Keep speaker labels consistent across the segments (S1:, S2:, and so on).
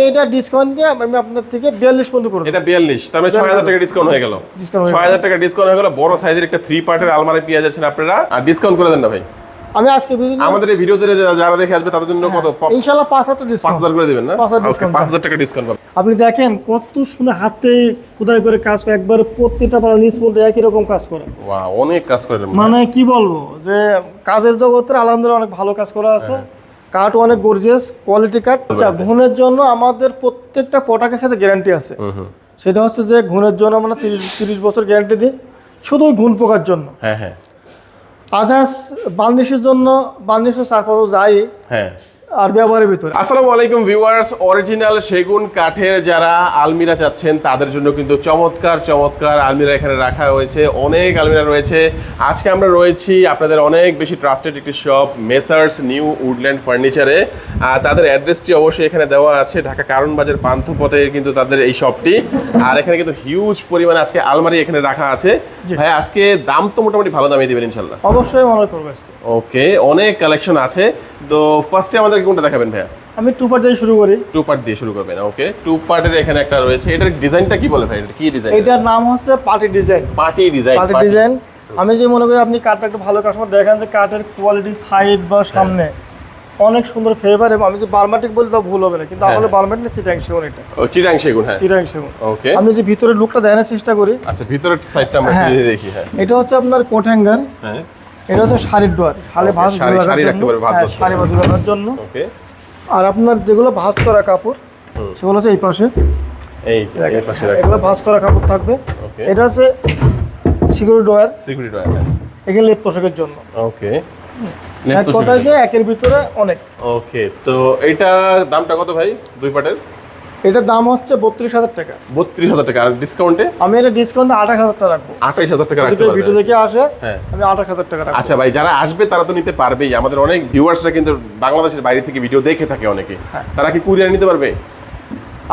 S1: এটা ডিসকাউন্ট দিয়ে আমি আপনার থেকে বিয়াল্লিশ পর্যন্ত করে দেবো।
S2: এটা বিয়াল্লিশ তার মানে ছয় হাজার টাকা ডিসকাউন্ট হয়ে গেল।
S1: Discount হয়ে
S2: ছয় হাজার টাকা ডিসকাউন্ট হয়ে গেল বড় সাইজের একটা থ্রি পার্টের আলমারি পেয়ে যাচ্ছেন আপনারা। আর ডিসকাউন্ট করে দেন না ভাই।
S1: আমি আজকে
S2: আমাদের এই ভিডিওতে যা- যারা দেখে আসবে তাদের জন্য কত?
S1: পাঁচ হাজার
S2: পাঁচ
S1: ডিসকাউন্ট
S2: হাজার করে দিবেন না?
S1: পাঁচ হাজার
S2: Okay,
S1: discount
S2: পাঁচ হাজার টাকা ডিসকাউন্ট পাবেন।
S1: আপনি দেখেন কত সুন্দর হাতে খোদাই করে কাজ করে একবার প্রত্যেকটা পাড়া নিচ বলতে একই রকম কাজ করে।
S2: Wow, অনেক কাজ করে
S1: মানে কি বলব যে কাজের জগতের আলহামদুলিল্লাহ অনেক ভালো কাজ করা আছে। কাঠ অনেক গর্জিয়াস কোয়ালিটি কাঠ। ঘুণের জন্য আমাদের প্রত্যেকটা প্রোডাক্টের সাথে গ্যারান্টি আছে। সেটা হচ্ছে যে ঘুণের জন্য আমরা তিরিশ বছর গ্যারান্টি দিই। শুধু ঘুণ পোকার জন্য।
S2: হ্যাঁ হ্যাঁ।
S1: আদার্স বার্নিশের জন্য বার্নিশের সারফারও যাই।
S2: হ্যাঁ।
S1: আর ব্যবহারের ভিতরে।
S2: আসসালামু আলাইকুম ভিউয়ার্স অরিজিনাল সেগুন কাঠের যারা আলমিরা চাচ্ছেন তাদের জন্য কিন্তু চমৎকার চমৎকার আলমিরা এখানে রাখা হয়েছে। অনেক আলমিরা রয়েছে। আজকে আমরা রয়েছি আপনাদের অনেক বেশি ট্রাস্টেড একটি শপ মেসার্স নিউ উডল্যান্ড ফার্নিচারে আর তাদের অ্যাড্রেসটি অবশ্যই এখানে দেওয়া আছে ঢাকা কারণ বাজার পান্থপথে কিন্তু তাদের এই শপটি আর এখানে কিন্তু হিউজ পরিমাণে আজকে আলমারি এখানে রাখা আছে। ভাই আজকে দাম তো মোটামুটি ভালো দামে দেবেন ইনশাল্লাহ
S1: অবশ্যই মনে করব
S2: ওকে অনেক কালেকশন আছে। তো ফার্স্টে আমাদের কোনটা দেখাবেন ভাইয়া?
S1: আমি টু পার্ট দিয়ে শুরু করি।
S2: টু পার্ট দিয়ে শুরু করবেন ওকে টু পার্টের এখানে একটা রয়েছে। এটার ডিজাইনটা কি বলে ভাই? এটা কি ডিজাইন
S1: এটার নাম হচ্ছে party design
S2: party design
S1: party design আমি যে মনে করি আপনি কাঠটা একটু ভালো কাস্টমার দেখেন যে কাঠের কোয়ালিটি সাইড বা সামনে অনেক সুন্দর ফেভার এবং আমি যে বার্মাটিক বলি তো ভুল হবে না কিন্তু
S2: হ্যাঁ,
S1: আসলে বার্মাটিক না চিটাং সেগুন এটা।
S2: ও চিরাং সেগুন হ্যাঁ।
S1: চিটাং সেগুন।
S2: ওকে
S1: আমি যে ভিতরের লুকটা দেখানোর চেষ্টা করি।
S2: আচ্ছা ভিতরের সাইডটা আমরা
S1: হ্যাঁ।
S2: দেখি হ্যাঁ।
S1: এটা হচ্ছে আপনার কোট হ্যাঙ্গার
S2: হ্যাঁ।
S1: এটা হচ্ছে শাড়ির ডোয়ার শাড়ি ভাঁজ
S2: শাড়ি- ভাঁজ
S1: হ্যাঁ, শাড়ি ভাঁজ রাখার জন্য।
S2: ওকে
S1: আর আপনার যেগুলো ভাঁজ করা কাপড় সেগুলো হচ্ছে এই পাশে।
S2: এই এই পাশে
S1: এগুলো ভাঁজ করা কাপড় থাকবে।
S2: ওকে
S1: এটা হচ্ছে সিকিউরিটি ডোয়ার
S2: সিকিউরিটি
S1: এখানে লেপ তোষকের জন্য।
S2: ওকে
S1: এক কথায় যে একের ভিতরে অনেক।
S2: ওকে তো এইটা দামটা কত ভাই? দুই পার্টের
S1: এটার দাম হচ্ছে বত্রিশ হাজার টাকা।
S2: বত্রিশ হাজার টাকা। আর ডিসকাউন্টে
S1: আমি এটা ডিসকাউন্ট আঠাশ হাজার টাকা রাখব।
S2: আঠাইশ হাজার টাকা
S1: কেউ ভিডিও দেখে আসে
S2: হ্যাঁ।
S1: আমি আঠাশ হাজার টাকা রাখব।
S2: আচ্ছা ভাই যারা আসবে তারা তো নিতে পারবেই। আমাদের অনেক ভিউয়ার্সরা কিন্তু বাংলাদেশের বাইরে থেকে ভিডিও দেখে থাকে অনেকে।
S1: হ্যাঁ।
S2: তারা কি কুরিয়ার নিতে পারবে?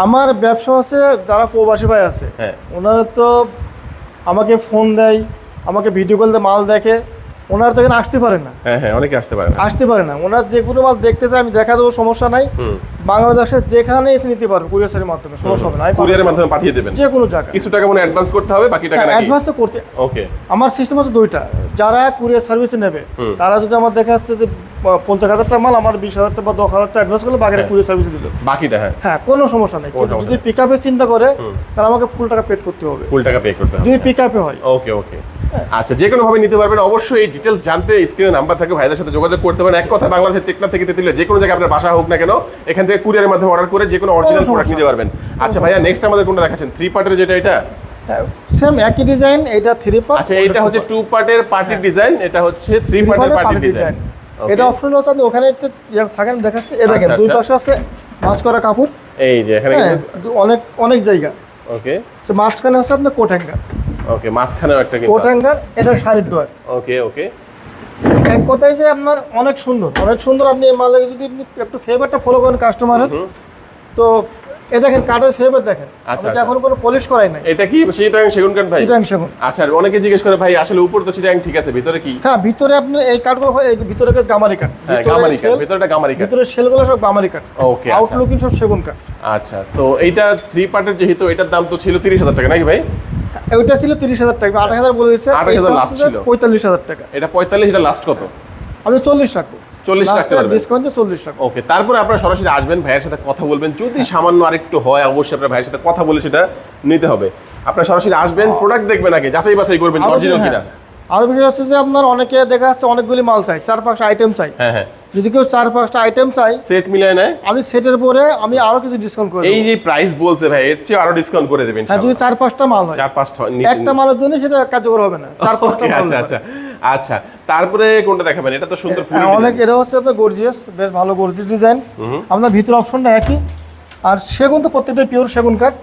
S1: আমার ব্যবসা আছে যারা প্রবাসী ভাই আছে
S2: হ্যাঁ।
S1: ওনারা তো আমাকে ফোন দেয় আমাকে ভিডিও কল দিয়ে মাল দেখে। ওনারা তো এখানে আসতে পারে না।
S2: হ্যাঁ হ্যাঁ অনেকে আসতে পারে না।
S1: আসতে পারে না। ওনার যে কোনো মাল দেখতে চায় আমি দেখা দেবো সমস্যা নাই। বাংলাদেশের যেখানে এসে নিতে পারব কুরিয়ারের মাধ্যমে সমস্যা হবে না।
S2: কুরিয়ারের মাধ্যমে পাঠিয়ে দেবেন।
S1: যে কোনো জায়গায়।
S2: কিছু টাকা মনে অ্যাডভান্স করতে হবে বাকি টাকা
S1: অ্যাডভান্স তো করতে
S2: ওকে
S1: আমার সিস্টেম আছে দুইটা। যারা কুরিয়ার সার্ভিসে নেবে তারা যদি আমার দেখা যাচ্ছে যে পঞ্চাশ হাজার টাকা মাল আমার বিশ হাজার টাকা বা দশ হাজার টাকা অ্যাডভান্স করলে বাকিটা
S2: হ্যাঁ।
S1: কুরিয়ার সার্ভিসে দিল
S2: বাকিটা হ্যাঁ।
S1: হ্যাঁ কোনো সমস্যা নেই। যদি পিক আপের চিন্তা করে তাহলে আমাকে ফুল টাকা পেড করতে হবে।
S2: ফুল টাকা পে করতে হবে।
S1: যদি পিক আপে হয়
S2: ওকে ওকে আচ্ছা যে কোনো ভাবে নিতে পারবেন অবশ্যই এই ডিটেলস জানতে স্ক্রিনে নাম্বার থাকে ভাইদের সাথে যোগাযোগ করতে পারেন। এক কথা বাংলাদেশের টেকনা থেকে তেতুলিয়া যে কোনো জায়গায় আপনার বাসা হোক না কেন এখান থেকে কুরিয়ারের মাধ্যমে অর্ডার করে যে কোনো অরিজিনাল প্রোডাক্ট নিতে পারবেন। আচ্ছা ভাইয়া নেক্সট আমাদের কোনটা দেখাচ্ছেন? থ্রি পার্টের যেটা এটা?
S1: সেম একই ডিজাইন এটা থ্রি পার্ট
S2: আচ্ছা এটা হচ্ছে টু পার্টের পার্টির ডিজাইন এটা হচ্ছে থ্রি পার্টের পার্টির ডিজাইন
S1: এটা অপশন আছে আপনি ওখানে ইয়ে থাকেন দেখাচ্ছে। এ দেখেন
S2: আচ্ছা,
S1: দুই
S2: আচ্ছা।
S1: পাশে আছে ভাঁজ করা কাপড়।
S2: এই যে এখানে
S1: হ্যাঁ অনেক অনেক জায়গা।
S2: ওকে
S1: সে মাঝখানে আছে আপনার কোট হ্যাঙ্গার
S2: ওকে মাঝখানেও একটা
S1: কোট হ্যাঙ্গার এটা শাড়ির ডোয়ার
S2: ওকে ওকে
S1: এক কথায় যে আপনার অনেক সুন্দর অনেক সুন্দর আপনি এই যদি আপনি একটু ফেভারটা ফলো করেন কাস্টমারের তো এ দেখেন কাঠের ফেভার দেখেন।
S2: আচ্ছা, আচ্ছা।
S1: এখন কোনো পলিশ করাই নাই।
S2: এটা কি চিটাং সেগুন কাঠ ভাই?
S1: চিটাং সেগুন।
S2: আচ্ছা অনেকে জিজ্ঞেস করে ভাই আসলে উপর তো চিটাং ঠিক আছে ভিতরে কি?
S1: হ্যাঁ ভিতরে আপনার এই কাঠগুলো হয় এই ভিতরে গামারি কাঠ।
S2: হ্যাঁ গামারি কাঠ ভিতরটা গামারি কাঠ।
S1: ভিতরে শেলগুলো সব গামারি কাঠ।
S2: ওকে আচ্ছা।
S1: আউটলুকিং সব সেগুন কাঠ।
S2: আচ্ছা তো এইটা থ্রি পার্টের যেহেতু এটার দাম তো ছিল তিরিশ হাজার টাকা নাকি ভাই?
S1: ওইটা ছিল তিরিশ হাজার টাকা আঠাশ হাজার বলে দিচ্ছে
S2: 28,000 last ছিল।
S1: পঁয়তাল্লিশ হাজার টাকা।
S2: এটা পঁয়তাল্লিশ এটা লাস্ট কত?
S1: আমি চল্লিশ রাখব।
S2: 40 রাখতে পারবেন?
S1: ডিসকাউন্টে চল্লিশ রাখব।
S2: ওকে তারপরে আপনারা সরাসরি আসবেন ভাইয়ের সাথে কথা বলবেন। যদি সামান্য আরেকটু হয় অবশ্যই আপনার ভাইয়ের সাথে কথা বলে সেটা নিতে হবে। আপনারা সরাসরি আসবেন প্রোডাক্ট দেখবেন আগে যাচাই বাছাই করবেন অরিজিনাল
S1: হ্যাঁ,
S2: কিনা।
S1: আরও বিষয় হচ্ছে যে আপনার অনেকে দেখা যাচ্ছে অনেকগুলি মাল চাই চার পাঁচটা আইটেম চাই
S2: হ্যাঁ হ্যাঁ।
S1: যদি কেউ চার পাঁচটা আইটেম চাই
S2: সেট মিলিয়ে নেয়।
S1: আমি সেটের পরে আমি আরও কিছু ডিসকাউন্ট করে
S2: এই যে প্রাইস বলছে ভাই এর চেয়ে আরও ডিসকাউন্ট করে দেবেন
S1: হ্যাঁ যদি চার পাঁচটা মাল হয়।
S2: চার পাঁচটা
S1: একটা মালের জন্য সেটা কার্যকর হবে না। চার পাঁচটা মাল
S2: আচ্ছা আচ্ছা। আচ্ছা তারপরে কোনটা দেখাবেন? এটা তো সুন্দর ফুল
S1: হ্যাঁ, অনেক এটা হচ্ছে আপনার গর্জিয়াস বেশ ভালো গর্জিয়াস ডিজাইন আপনার ভিতর অপশনটা একই। আর সেগুন তো প্রত্যেকটা পিওর সেগুন কাঠ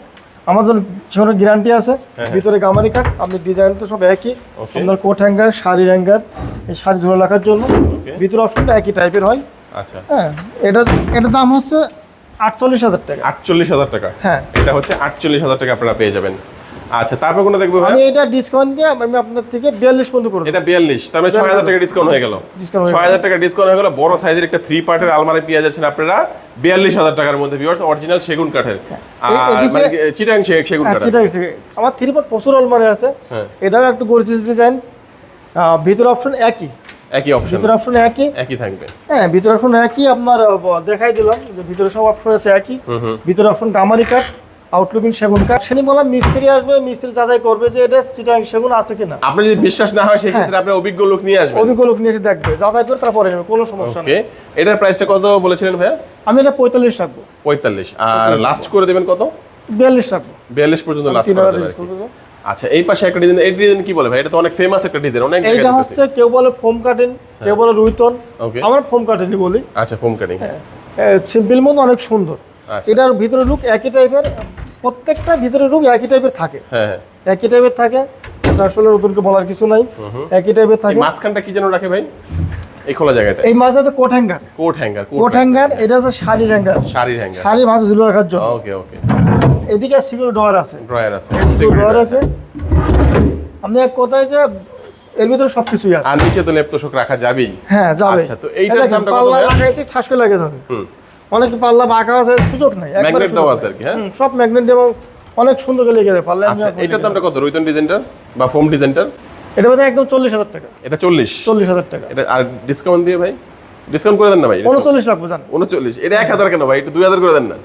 S1: আমাদের সেগুনের গ্যারান্টি আছে।
S2: হ্যাঁ।
S1: ভিতরে গামারি কাঠ আপনি ডিজাইন তো সব একই. আপনার কোট হ্যাঙ্গার শাড়ির হ্যাঙ্গার এই শাড়ি ঝোলা রাখার জন্য. ভিতর অপশনটা একই টাইপের হয়।
S2: আচ্ছা।
S1: হ্যাঁ এটা এটার দাম হচ্ছে আটচল্লিশ হাজার টাকা।
S2: আটচল্লিশ হাজার টাকা।
S1: হ্যাঁ।
S2: এটা হচ্ছে আটচল্লিশ হাজার টাকা আপনারা পেয়ে যাবেন। আচ্ছা তারপর কোনটা দেখব
S1: আমি এটা ডিসকাউন্ট দিয়ে আমি আপনার থেকে বিয়াল্লিশ পর্যন্ত করে দেবো।
S2: এটা বিয়াল্লিশ তার মানে ছয় হাজার টাকা ডিসকাউন্ট হয়ে গেল।
S1: Discount হয়ে
S2: ছয় হাজার টাকা ডিসকাউন্ট হয়ে গেল বড় সাইজের একটা থ্রি পার্টের আলমারি পেয়ে যাচ্ছেন আপনারা। বিয়াল্লিশ হাজার টাকার মধ্যে ভিউয়ার্স অরিজিনাল সেগুন কাঠের। আর মানে চিটাং সেগুন
S1: হ্যাঁ,
S2: কাঠের।
S1: সেটা হচ্ছে আমার থ্রি পার্ট প্রচুর আলমারি আছে।
S2: হ্যাঁ।
S1: এটাও একটু গর্জিয়াস ডিজাইন ভিতর অপশন একই।
S2: একই অপশন
S1: ভিতর অপশন একই।
S2: একই থাকবে।
S1: হ্যাঁ ভিতর অপশন একই। আপনার দেখাই দিলাম যে ভিতরে সব অপশন আছে একই। ভিতর অপশন গামারি কাঠ আউটলুকিং সেগুন। কাঠ সেদিন বললাম মিস্ত্রি আসবে মিস্ত্রি যাচাই করবে যে এটা চিটাং সেগুন আছে কিনা।
S2: আপনি যদি বিশ্বাস না হয় সেক্ষেত্রে আপনি অভিজ্ঞ লোক নিয়ে আসবেন।
S1: অভিজ্ঞ লোক নিয়ে দেখবে যাচাই করে তারপরে নেবে কোনো সমস্যা নেই।
S2: এটার প্রাইসটা কত বলেছিলেন ভাইয়া?
S1: আমি এটা পঁয়তাল্লিশ রাখব।
S2: পঁয়তাল্লিশ। আর লাস্ট করে দেবেন কত?
S1: বিয়াল্লিশ রাখব।
S2: বিয়াল্লিশ পর্যন্ত লাস্ট করে দেবেন আচ্ছা এই পাশে একটা ডিজাইন এই ডিজাইন কি বলে ভাই? এটা তো অনেক ফেমাস একটা ডিজাইন অনেক জায়গায়
S1: হচ্ছে কেউ বলে ফোম কাটেন কেউ বলে রুইতন। আমরা ফোম কাটেনি বলি।
S2: আচ্ছা ফোম কাটিং
S1: সিম্পল মতো অনেক সুন্দর। এটার ভিতরে লুক একই টাইপের প্রত্যেকটা ভিতরে লুক একই টাইপের থাকে।
S2: হ্যাঁ হ্যাঁ।
S1: একই টাইপের থাকে আসলে নতুনকে বলার কিছু নাই। একই টাইপের থাকে।
S2: মাঝখানটা কি যেন রাখে ভাই? এই খোলা জায়গাটা।
S1: এই মাঝে coat hanger
S2: coat hanger
S1: coat hanger এটা হচ্ছে শাড়ির হ্যাঙ্গার
S2: শাড়ির হ্যাঙ্গার
S1: শাড়ি মাছ ঝুলে রাখার জন্য।
S2: ওকে ওকে
S1: এদিকে সিকিউর ড্রয়ার আছে।
S2: ড্রয়ার আছে।
S1: ড্রয়ার আছে। আপনি এক কথায় যে এর ভিতরে সবকিছুই আছে।
S2: আর নিচে তো তোষক রাখা যাবেই।
S1: হ্যাঁ যাবে
S2: আচ্ছা, তো এইটার দামটা কত?
S1: লাগাইছে শ্বাস করে লাগে যাবে।
S2: হুম।
S1: অনেক পাল্লা বাঁকা আছে সুযোগ নাই
S2: ম্যাগনেট দেওয়া আছে আর কি হ্যাঁ?
S1: সব ম্যাগনেট এবং অনেক সুন্দর করে লেগে যায় পাল্লা
S2: আচ্ছা এটার দামটা কত? রুইতন ডিজাইনটার বা ফোম ডিজাইনটার
S1: এটা বোধহয় একদম চল্লিশ হাজার টাকা।
S2: এটা চল্লিশ?
S1: চল্লিশ হাজার টাকা।
S2: এটা আর ডিসকাউন্ট দিয়ে ভাই? ডিসকাউন্ট করে দেন না ভাই
S1: উনচল্লিশ রাখব জান।
S2: উনচল্লিশ? এটা এক হাজার কেন ভাই? এটা দুই হাজার করে দেন না।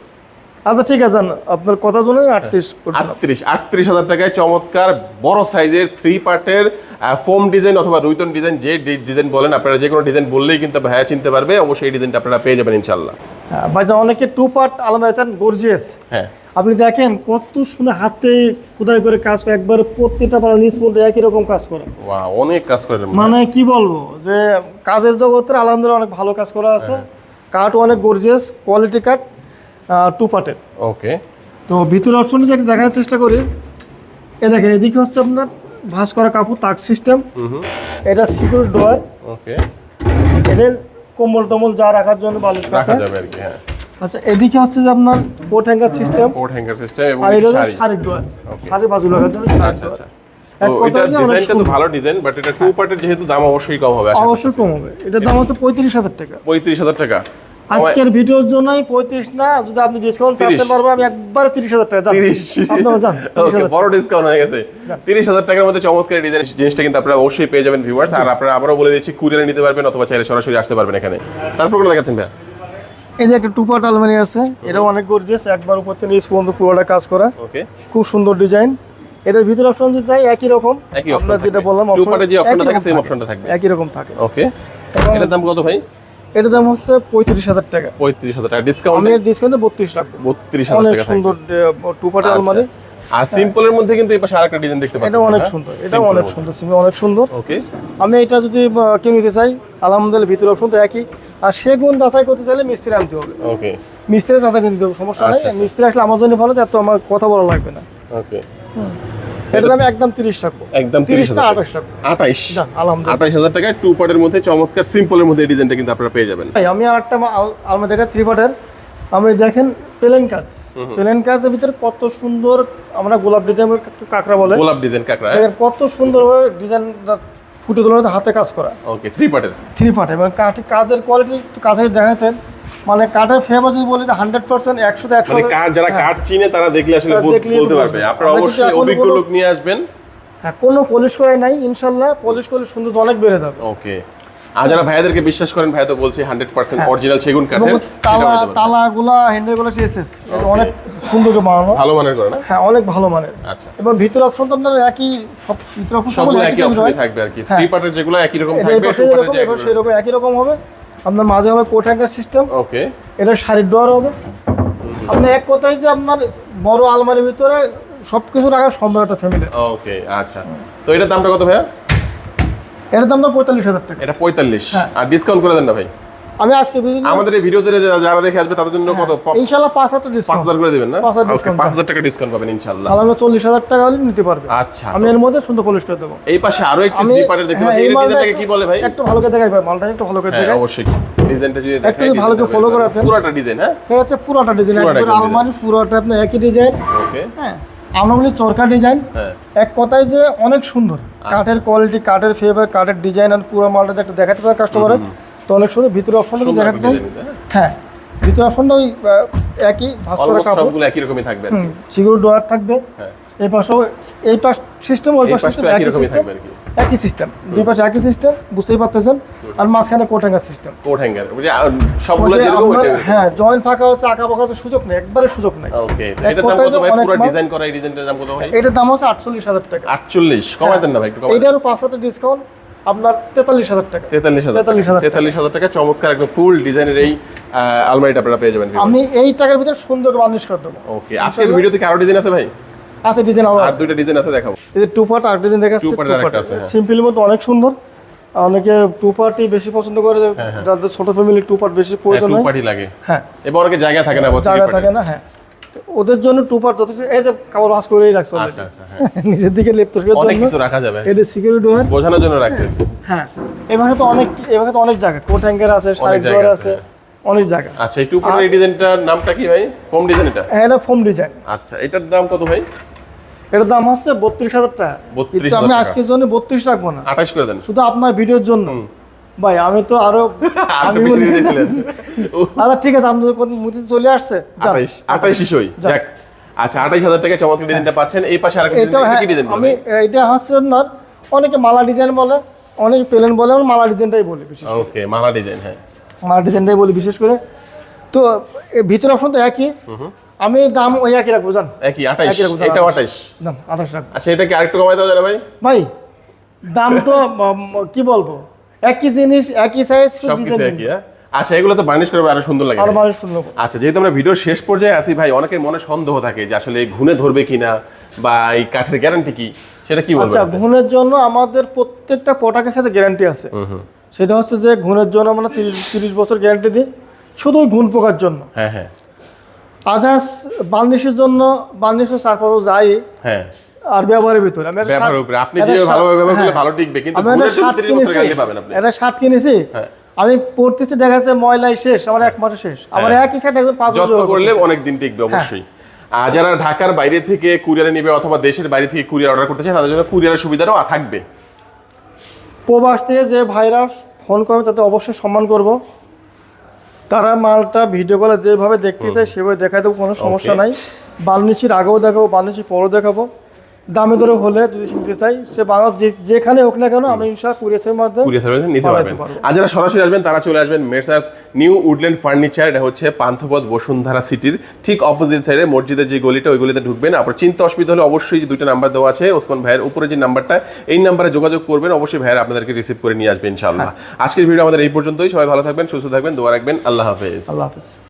S1: আচ্ছা ঠিক আছে জান। আপনার কথা জন্য আটত্রিশ দিলাম।
S2: আটত্রিশ আটত্রিশ হাজার টাকায় চমৎকার বড় সাইজের থ্রি পার্টের ফোম ডিজাইন অথবা রুইতন ডিজাইন যে ডিজাইন বলেন আপনারা যে কোনো ডিজাইন বললেই কিন্তু ভাইয়া চিনতে পারবে অবশ্যই এই ডিজাইনটা আপনারা পেয়ে যাবেন ইনশাল্লাহ
S1: হ্যাঁ ভাইজান অনেকে টু পার্ট আলমারি চান গর্জিয়াস
S2: হ্যাঁ।
S1: আপনি দেখেন কত সুন্দর হাতে খোদাই করে কাজ করে একবার প্রত্যেকটা পাড়া নিচ মধ্যে একই রকম কাজ করে।
S2: ওয়া অনেক কাজ করে
S1: মানে কি বলব যে কাজের জগতের আলহামদুলিল্লাহ অনেক ভালো কাজ করা আছে। কাঠ অনেক গর্জিয়াস কোয়ালিটি কাঠ টু পার্টের
S2: ওকে
S1: তো ভিতরে অপশনটা যদি দেখানোর চেষ্টা করি এ দেখেন এদিকে হচ্ছে আপনার ভাঁজ করা কাপড় তাক সিস্টেম এটা সিকিউর ডোয়ার
S2: ওকে
S1: এদের কম্বল টম্বল যা রাখার জন্য বালিশ
S2: রাখা। যাবে আর কি হ্যাঁ।
S1: আচ্ছা এদিকে হচ্ছে যে আপনার coat hanger system
S2: coat hanger system এবং
S1: শাড়ি। শাড়ি হচ্ছে
S2: শাড়ি.
S1: বাজু লাগার জন্য
S2: আচ্ছা আচ্ছা। এটা ডিজাইনটা তো ভালো ডিজাইন বাট এটা টু পার্টের যেহেতু দাম অবশ্যই কম হবে
S1: অবশ্যই কম হবে। এটার দাম হচ্ছে পঁয়ত্রিশ হাজার টাকা।
S2: পঁয়ত্রিশ হাজার টাকা।
S1: আজকের ভিডিওর জন্যই পঁয়ত্রিশ না যদি আপনি ডিসকাউন্ট চাইতে
S2: 30
S1: পারবেন আমি একবার তিরিশ হাজার টাকা
S2: তিরিশ। বড় ডিসকাউন্ট হয়ে গেছে। তিরিশ হাজার টাকার মধ্যে চমৎকার ডিজাইন জিনিসটা কিন্তু আপনারা অবশ্যই পেয়ে যাবেন ভিউয়ার্স আর আপনারা আবারও বলে দিচ্ছি কুরিয়ারে নিতে পারবেন অথবা চাইলে সরাসরি আসতে পারবেন এখানে। তারপর কোনো দেখাচ্ছেন ভাই
S1: এই যে একটা টু পার্ট আলমারি আছে এটাও অনেক গর্জিয়াস একবার উপর থেকে নিচ পর্যন্ত পুরোটা কাজ করা।
S2: ওকে।
S1: খুব সুন্দর ডিজাইন এটার ভিতরে অপশন যদি চাই একই রকম।
S2: অপশন
S1: যেটা বললাম
S2: টু
S1: option
S2: পার্টের যে অপশনটা থাকে সেম। অপশনটা থাকবে
S1: একই রকম থাকে।
S2: ওকে। এটার দাম কত ভাই?
S1: এটার দাম হচ্ছে পঁয়ত্রিশ হাজার টাকা।
S2: পঁয়ত্রিশ হাজার টাকা ডিসকাউন্ট
S1: আমি ডিসকাউন্টে বত্রিশ রাখব
S2: বত্রিশ হাজার
S1: অনেক সুন্দর টু পার্ট আলমারি
S2: আর সিম্পলের মধ্যে কিন্তু এই পাশে আরেকটা ডিজাইন দেখতে পাচ্ছেন
S1: এটা অনেক সুন্দর এটা অনেক সুন্দর সিমি অনেক সুন্দর।
S2: ওকে
S1: আমি এটা যদি কিনে নিতে চাই আলহামদুলিল্লাহ ভিতরে অপশন তো একই। আর সেগুন যাচাই করতে চাইলে মিস্ত্রি আনতে হবে।
S2: ওকে
S1: মিস্ত্রি যাচাই কিনতে হবে সমস্যা নেই।
S2: আচ্ছা, আচ্ছা।
S1: মিস্ত্রি আসলে আমার জন্য ভালো তো আমার কথা বলা লাগবে না।
S2: ওকে
S1: এটা দাম একদম তিরিশ রাখব
S2: একদম
S1: তিরিশ
S2: তিরিশ
S1: না
S2: হাজার
S1: আঠাশ রাখব
S2: আঠাইশ
S1: যান আলহামদুলিল্লাহ।
S2: আঠাইশ হাজার টাকায় টু পার্টের মধ্যে চমৎকার সিম্পলের মধ্যে ডিজাইনটা কিন্তু আপনারা পেয়ে যাবেন।
S1: ভাই আমি আর একটা আলমা দেখা থ্রি পার্টের আমি দেখেন প্লেন কাজ। প্লেন কাজের ভিতরে কত সুন্দর আমরা গোলাপ ডিজাইন কাঁকড়া বলে।
S2: গোলাপ ডিজাইন কাকড়া।
S1: কত সুন্দরভাবে ডিজাইন ফুটে তোলা হয়েছে হাতে কাজ করা।
S2: ওকে থ্রি পার্টের
S1: থ্রি পার্ট এবং কাজের কোয়ালিটি কাছে দেখাতেন। মানে কাঠের ফেভার যদি বলি যে হান্ড্রেড পার্সেন্ট একশো একশো
S2: মানে কার যারা কাঠ চিনে তারা দেখলে আসলে বলতে পারবে। আপনারা অবশ্যই অভিজ্ঞ লোক নিয়ে আসবেন।
S1: হ্যাঁ কোনো পলিশ করে নাই ইনশাল্লাহ পলিশ করলে সুন্দর অনেক বেড়ে যাবে।
S2: ওকে আর যারা ভাইয়াদেরকে বিশ্বাস করেন ভাইয়া তো বলছে হান্ড্রেড পার্সেন্ট
S1: হ্যাঁ।
S2: অরিজিনাল সেগুন কাঠের
S1: তালা। তালাগুলা হ্যান্ডেলগুলো এসএস অনেক সুন্দর বানানো
S2: ভালো মানের করে না?
S1: হ্যাঁ অনেক ভালো মানের।
S2: আচ্ছা।
S1: এবং ভিতর অপশন তো আপনার একই সব ভিতর অপশন
S2: সবগুলো একই অপশনে
S1: হয়।
S2: থাকবে আর কি।
S1: হ্যাঁ।
S2: থ্রি পার্টের যেগুলো একই রকম থাকবে
S1: যেরকম সেরকম একই রকম হবে। আপনার মাঝে হবে কোট হ্যাঙ্গার সিস্টেম।
S2: ওকে।
S1: এটা শাড়ির ডোয়ার হবে। আপনি এক কথায় যে আপনার বড় আলমারির ভিতরে সব কিছু রাখার সম্ভব একটা ফ্যামিলি
S2: ওকে আচ্ছা। তো এটার দামটা কত ভাইয়া?
S1: এটার দাম তো পঁয়তাল্লিশ হাজার টাকা।
S2: এটা পঁয়তাল্লিশ।
S1: হ্যাঁ।
S2: আর ডিসকাউন্ট করে দেন না ভাই?
S1: আমি আজকে
S2: আমাদের এই ভিডিওতে যারা দেখে আসবে তাদের জন্য কত?
S1: ইনশাল্লাহ পাঁচ হাজার
S2: পাঁচ
S1: ডিসকাউন্ট
S2: হাজার করে দেবেন না?
S1: পাঁচ হাজার
S2: টাকা ডিসকাউন্ট পাবেন ইনশাল্লাহ।
S1: তাহলে আমরা চল্লিশ হাজার টাকা হলে নিতে পারবে।
S2: আচ্ছা
S1: আমি এর মধ্যে সুন্দর পলিশ করে দেবো।
S2: এই পাশে আরও একটি থ্রি পার্টের দেখতে
S1: হ্যাঁ,
S2: পাচ্ছি ডিজাইনটাকে কি বলে ভাই?
S1: একটু ভালো করে দেখাই ভাই মালটা একটু ভালো করে
S2: হ্যাঁ
S1: দেখাই।
S2: অবশ্যই। ডিজাইনটা যদি
S1: একটু ভালো করে follow করাতেন।
S2: পুরোটা ডিজাইন হ্যাঁ?
S1: এটা হচ্ছে পুরোটা ডিজাইন আলমারি পুরোটা আপনার একই ডিজাইন
S2: ওকে
S1: হ্যাঁ আমরা বলি চরকা ডিজাইন
S2: হ্যাঁ।
S1: এক কথায় যে অনেক সুন্দর। কাঠের কোয়ালিটি কাঠের ফেভার কাঠের ডিজাইন আর পুরো মালটা একটা দেখাতে পারে কাস্টমারের তো অনেক সুন্দর ভিতরে অপশনটা দেখাতে চাই।
S2: হ্যাঁ।
S1: হ্যাঁ ভিতরে অপশনটা ওই একই ভাস করা কাপড়।
S2: সবগুলো একই রকমই থাকবে
S1: সিকিউর ডোয়ার থাকবে।
S2: হ্যাঁ।
S1: এই পাশেও এই পাশ সিস্টেম ওই পাশ সিস্টেম
S2: একই রকমই
S1: সিস্টেম
S2: থাকবে
S1: একই সিস্টেম দুই পাশে একই সিস্টেম বুঝতেই পারতেছেন? আর মাঝখানে সিস্টেম
S2: কোট হ্যাঙ্গার ওই যে আহ, সবগুলো যেরকম
S1: হ্যাঁ জয়েন্ট ফাঁকা হচ্ছে আঁকা বাঁকা হচ্ছে সুযোগ নেই একবারে সুযোগ নেই।
S2: ওকে এটার দাম কত ভাই? পুরো ডিজাইন করা এই ডিজাইনটার দাম কত ভাই?
S1: এটার দাম হচ্ছে আটচল্লিশ হাজার টাকা।
S2: 48 কমাই দেন না ভাই একটু কমাই
S1: এইটারও পাঁচ হাজার ডিসকাউন্ট আপনার তেতাল্লিশ হাজার টাকা।
S2: তেতাল্লিশ হাজার
S1: 43,000 টাকা।
S2: তেতাল্লিশ হাজার টাকা চমৎকার একদম ফুল ডিজাইনের এই আলমারিটা আপনারা পেয়ে যাবেন
S1: আমি এই টাকার ভিতরে সুন্দর বার্নিশ করে দেবো।
S2: ওকে আজকের ভিডিওতে কি আরও ডিজাইন আছে ভাই?
S1: আছে ডিজাইন আরও
S2: আর দুইটা ডিজাইন আছে দেখাবো।
S1: এই যে টু পার্ট আর ডিজাইন দেখাচ্ছে টু পার্ট
S2: আছে, হ্যাঁ।
S1: সিম্পলের মধ্যে অনেক সুন্দর। অনেকে টু পার্টই বেশি পছন্দ করে
S2: হ্যাঁ,
S1: যাদের ছোট ফ্যামিলি টু পার্ট বেশি প্রয়োজন
S2: টু
S1: হয়।
S2: পার্টি লাগে।
S1: হ্যাঁ।
S2: এবার অনেকে জায়গা থাকে না
S1: জায়গা থাকে না হ্যাঁ। ওদের জন্য টু পার্ট যথেষ্ট। এই যে কাপড় ওয়াশ করেই রাখছে
S2: আচ্ছা আচ্ছা হ্যাঁ।
S1: নিজের দিকে লেপ্ত
S2: অনেক কিছু রাখা যাবে।
S1: এটা সিকিউরিটি ডোর
S2: বোঝানোর জন্য রাখছে।
S1: হ্যাঁ এভাবে তো অনেক এভাবে তো অনেক জায়গা। কোট হ্যাঙ্গার আছে সাইড ডোর
S2: আছে,
S1: অনেক জায়গা।
S2: আচ্ছা এই টুপার এই ডিজাইনটার নামটা কি ভাই? ফোম ডিজাইন এটা?
S1: হ্যাঁ এটা ফোম ডিজাইন
S2: আচ্ছা এটার দাম কত ভাই?
S1: এটার দাম হচ্ছে বত্রিশ হাজার টাকা।
S2: 32,000
S1: কিন্তু আমি আজকের জন্য বত্রিশ রাখব না।
S2: আঠাশ করে দেন।
S1: শুধু আপনার ভিডিওর জন্য। ভাই আমি তো আরও
S2: আর
S1: আমি বলি- আচ্ছা ঠিক আছে যখন মুছে চলে আসছে।
S2: আঠাইশ আঠাইশই সই।
S1: যাক।
S2: আচ্ছা আঠাইশ হাজার টাকা চমৎকার ডিজাইনটা পাচ্ছেন। এই পাশে আরেকটা
S1: এটা
S2: ডিজাইন
S1: হ্যাঁ আমি এটা হচ্ছে না অনেকে মালা ডিজাইন বলে অনেকে প্লেন বলে আমি মালা ডিজাইনটাই বলি বিশেষ
S2: ওকে মালা ডিজাইন হ্যাঁ।
S1: মালা ডিজাইনটাই বলি বিশেষ করে। তো ভিতরে অপশন তো একই। আমি দাম ওই একই রাখব জান
S2: একই আঠাইশ। এটাও আঠাইশ।
S1: দাম আঠাশ রাখব।
S2: আচ্ছা এটা কি আরেকটু কমাই দেওয়া যাবে ভাই?
S1: ভাই দাম তো কি বলব? একই জিনিস একই সাইজ
S2: সব কিছু একই হ্যাঁ? আচ্ছা এগুলো তো বার্নিশ করে আরও সুন্দর লাগে।
S1: আর শুনলো
S2: আচ্ছা যেহেতু আমরা ভিডিওর শেষ পর্যায়ে আছি ভাই অনেকের মনে সন্দেহ থাকে যে আসলে ঘুনে ধরবে কিনা বা এই কাঠের গ্যারান্টি কি? সেটা কি বলবেন
S1: আচ্ছা ঘুণের জন্য আমাদের প্রত্যেকটা প্রোডাক্টের সাথে গ্যারান্টি আছে। সেটা হচ্ছে যে ঘুণের জন্য আমরা তিরিশ তিরিশ বছর গ্যারান্টি দিই শুধু ঘুণ পোকার জন্য।
S2: হ্যাঁ হ্যাঁ।
S1: আদার্স বার্নিশের জন্য বার্নিশের সারফারও যাই
S2: হ্যাঁ।
S1: আর ব্যবহারের ভিতরে। আমি
S2: ব্যবহারের উপরে। আপনি যে ভালোভাবে ব্যবহার করলে
S1: হ্যাঁ।
S2: ভালো টিকবে কিন্তু
S1: শার্ট
S2: 30 বছর
S1: কিনেছি
S2: গ্যারান্টি পাবেন আপনি।
S1: কিনেছি।
S2: হ্যাঁ।
S1: আমি পড়তেছি দেখা যাচ্ছে ময়লাই শেষ আমার এক মাসে শেষ। আমার একই শার্ট একদম পাঁচ বছর
S2: যত্ন করলে অনেক দিন টিকবে অবশ্যই। আর যারা ঢাকার বাইরে থেকে কুরিয়ারে নেবে অথবা দেশের বাইরে থেকে কুরিয়ার অর্ডার করতে চায় তাদের জন্য কুরিয়ারের সুবিধাটাও থাকবে।
S1: প্রবাস থেকে যে ভাইরাস ফোন করবে তাতে অবশ্যই সম্মান করব। তারা মালটা ভিডিও কলে যেভাবে দেখতে চায় সেভাবে দেখাই দেবো কোনো সমস্যা নাই। বালনিচির আগেও দেখাবো বালনিচির পরও দেখাবো। দামে দরে হলে যদি শুনতে চাই সে বাংলা যেখানে হোক না কেন আমি ইনশা কুরিয়াসের মাধ্যমে
S2: কুরিয়ার সার্ভিস নিতে পারবেন। আর যারা সরাসরি আসবেন তারা চলে আসবেন মেসার্স নিউ উডল্যান্ড ফার্নিচার এটা হচ্ছে পান্থপথ বসুন্ধরা সিটির ঠিক অপোজিট সাইডে মসজিদের যে গলিটা ওই গলিতে ঢুকবেন। আপনার চিন্তা অসুবিধা হলে অবশ্যই যে দুইটা নাম্বার দেওয়া আছে ওসমান ভাইয়ের উপরে যে নাম্বারটা এই নাম্বারে যোগাযোগ করবেন। অবশ্যই ভাইয়ের আপনাদেরকে রিসিভ করে নিয়ে আসবেন ইনশাআল্লাহ। আজকের ভিডিও আমাদের এই পর্যন্তই। সবাই ভালো থাকবেন সুস্থ থাকবেন দোয়া রাখবেন। আল্লাহ হাফেজ।
S1: আল্লাহ হাফিজ।